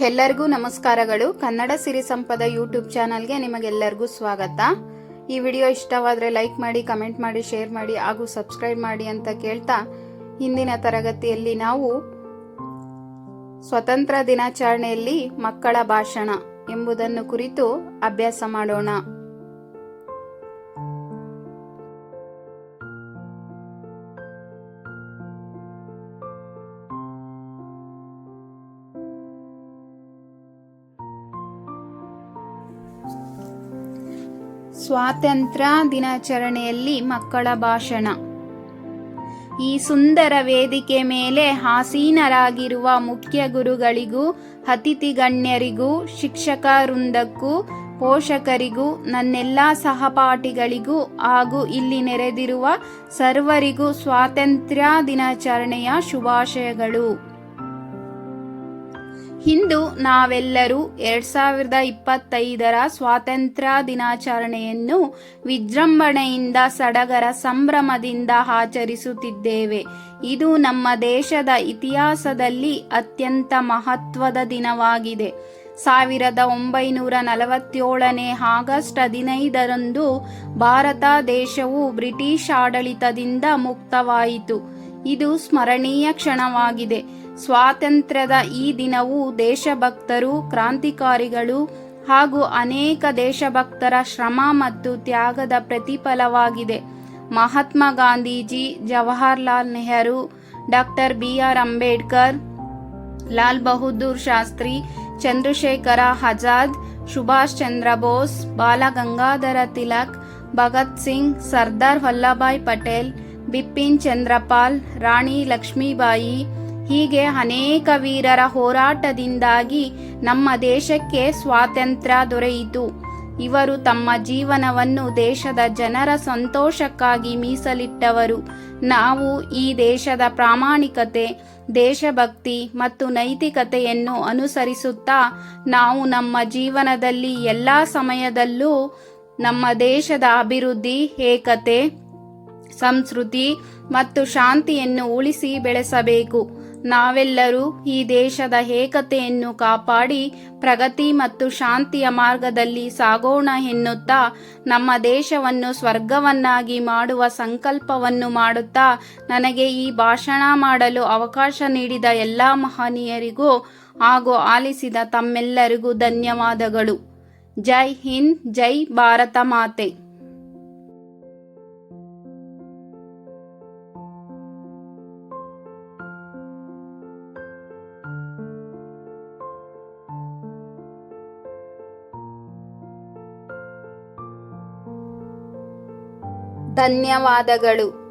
ಎಲ್ಲರಿಗೂ ನಮಸ್ಕಾರಗಳು. ಕನ್ನಡ ಸಿರಿ ಸಂಪದ ಯೂಟ್ಯೂಬ್ ಚಾನಲ್ಗೆ ನಿಮಗೆಲ್ಲರಿಗೂ ಸ್ವಾಗತ. ಈ ವಿಡಿಯೋ ಇಷ್ಟವಾದರೆ ಲೈಕ್ ಮಾಡಿ, ಕಮೆಂಟ್ ಮಾಡಿ, ಶೇರ್ ಮಾಡಿ ಹಾಗೂ ಸಬ್ಸ್ಕ್ರೈಬ್ ಮಾಡಿ ಅಂತ ಕೇಳ್ತಾ ಹಿಂದಿನ ತರಗತಿಯಲ್ಲಿ ನಾವು ಸ್ವತಂತ್ರ ದಿನಾಚರಣೆಯಲ್ಲಿ ಮಕ್ಕಳ ಭಾಷಣ ಎಂಬುದನ್ನು ಕುರಿತು ಅಭ್ಯಾಸ ಮಾಡೋಣ. ಸ್ವಾತಂತ್ರ್ಯ ದಿನಾಚರಣೆಯಲ್ಲಿ ಮಕ್ಕಳ ಭಾಷಣ. ಈ ಸುಂದರ ವೇದಿಕೆ ಮೇಲೆ ಆಸೀನರಾಗಿರುವ ಮುಖ್ಯ ಗುರುಗಳಿಗೂ ಅತಿಥಿ ಗಣ್ಯರಿಗೂ ಶಿಕ್ಷಕ ವೃಂದಕ್ಕೂ, ಪೋಷಕರಿಗೂ, ನನ್ನೆಲ್ಲ ಸಹಪಾಠಿಗಳಿಗೂ ಹಾಗೂ ಇಲ್ಲಿ ನೆರೆದಿರುವ ಸರ್ವರಿಗೂ ಸ್ವಾತಂತ್ರ್ಯ ದಿನಾಚರಣೆಯ ಶುಭಾಶಯಗಳು. ಇಂದು ನಾವೆಲ್ಲರೂ ಎರಡ್ ಸಾವಿರದ ಇಪ್ಪತ್ತೈದರ ಸ್ವಾತಂತ್ರ್ಯ ದಿನಾಚರಣೆಯನ್ನು ವಿಜೃಂಭಣೆಯಿಂದ ಸಡಗರ ಸಂಭ್ರಮದಿಂದ ಆಚರಿಸುತ್ತಿದ್ದೇವೆ. ಇದು ನಮ್ಮ ದೇಶದ ಇತಿಹಾಸದಲ್ಲಿ ಅತ್ಯಂತ ಮಹತ್ವದ ದಿನವಾಗಿದೆ. ಸಾವಿರದ ಒಂಬೈನೂರ ನಲವತ್ತೇಳನೇ ಆಗಸ್ಟ್ ಹದಿನೈದರಂದು ಭಾರತ ದೇಶವು ಬ್ರಿಟಿಷ್ ಆಡಳಿತದಿಂದ ಮುಕ್ತವಾಯಿತು. ಇದು ಸ್ಮರಣೀಯ ಕ್ಷಣವಾಗಿದೆ. ಸ್ವಾತಂತ್ರ್ಯದ ಈ ದಿನವು ದೇಶಭಕ್ತರು, ಕ್ರಾಂತಿಕಾರಿಗಳು ಹಾಗೂ ಅನೇಕ ದೇಶಭಕ್ತರ ಶ್ರಮ ಮತ್ತು ತ್ಯಾಗದ ಪ್ರತಿಫಲವಾಗಿದೆ. Mahatma Gandhiji, Jawaharlal Nehru, doctor B R Ambedkar, Lal Bahadur Shastri, Chandrashekhar Azad Subhash Chandra Bose, Bal Gangadhar Tilak, Bhagat Singh, Sardar Vallabhbhai Patel, Bipin Chandrapal, Rani Lakshmibai ಹೀಗೆ ಅನೇಕ ವೀರರ ಹೋರಾಟದಿಂದಾಗಿ ನಮ್ಮ ದೇಶಕ್ಕೆ ಸ್ವಾತಂತ್ರ್ಯ ದೊರೆಯಿತು. ಇವರು ತಮ್ಮ ಜೀವನವನ್ನು ದೇಶದ ಜನರ ಸಂತೋಷಕ್ಕಾಗಿ ಮೀಸಲಿಟ್ಟವರು. ನಾವು ಈ ದೇಶದ ಪ್ರಾಮಾಣಿಕತೆ, ದೇಶಭಕ್ತಿ ಮತ್ತು ನೈತಿಕತೆಯನ್ನು ಅನುಸರಿಸುತ್ತಾ ನಾವು ನಮ್ಮ ಜೀವನದಲ್ಲಿ ಎಲ್ಲ ಸಮಯದಲ್ಲೂ ನಮ್ಮ ದೇಶದ ಅಭಿವೃದ್ಧಿ, ಏಕತೆ, ಸಂಸ್ಕೃತಿ ಮತ್ತು ಶಾಂತಿಯನ್ನು ಉಳಿಸಿ ಬೆಳೆಸಬೇಕು. ನಾವೆಲ್ಲರೂ ಈ ದೇಶದ ಏಕತೆಯನ್ನು ಕಾಪಾಡಿ ಪ್ರಗತಿ ಮತ್ತು ಶಾಂತಿಯ ಮಾರ್ಗದಲ್ಲಿ ಸಾಗೋಣ ಎನ್ನುತ್ತಾ, ನಮ್ಮ ದೇಶವನ್ನು ಸ್ವರ್ಗವನ್ನಾಗಿ ಮಾಡುವ ಸಂಕಲ್ಪವನ್ನು ಮಾಡುತ್ತಾ, ನನಗೆ ಈ ಭಾಷಣ ಮಾಡಲು ಅವಕಾಶ ನೀಡಿದ ಎಲ್ಲ ಮಹನೀಯರಿಗೂ ಹಾಗೂ ಆಲಿಸಿದ ತಮ್ಮೆಲ್ಲರಿಗೂ ಧನ್ಯವಾದಗಳು. ಜೈ ಹಿಂದ್, ಜೈ ಭಾರತ ಮಾತೆ. ಧನ್ಯವಾದಗಳು.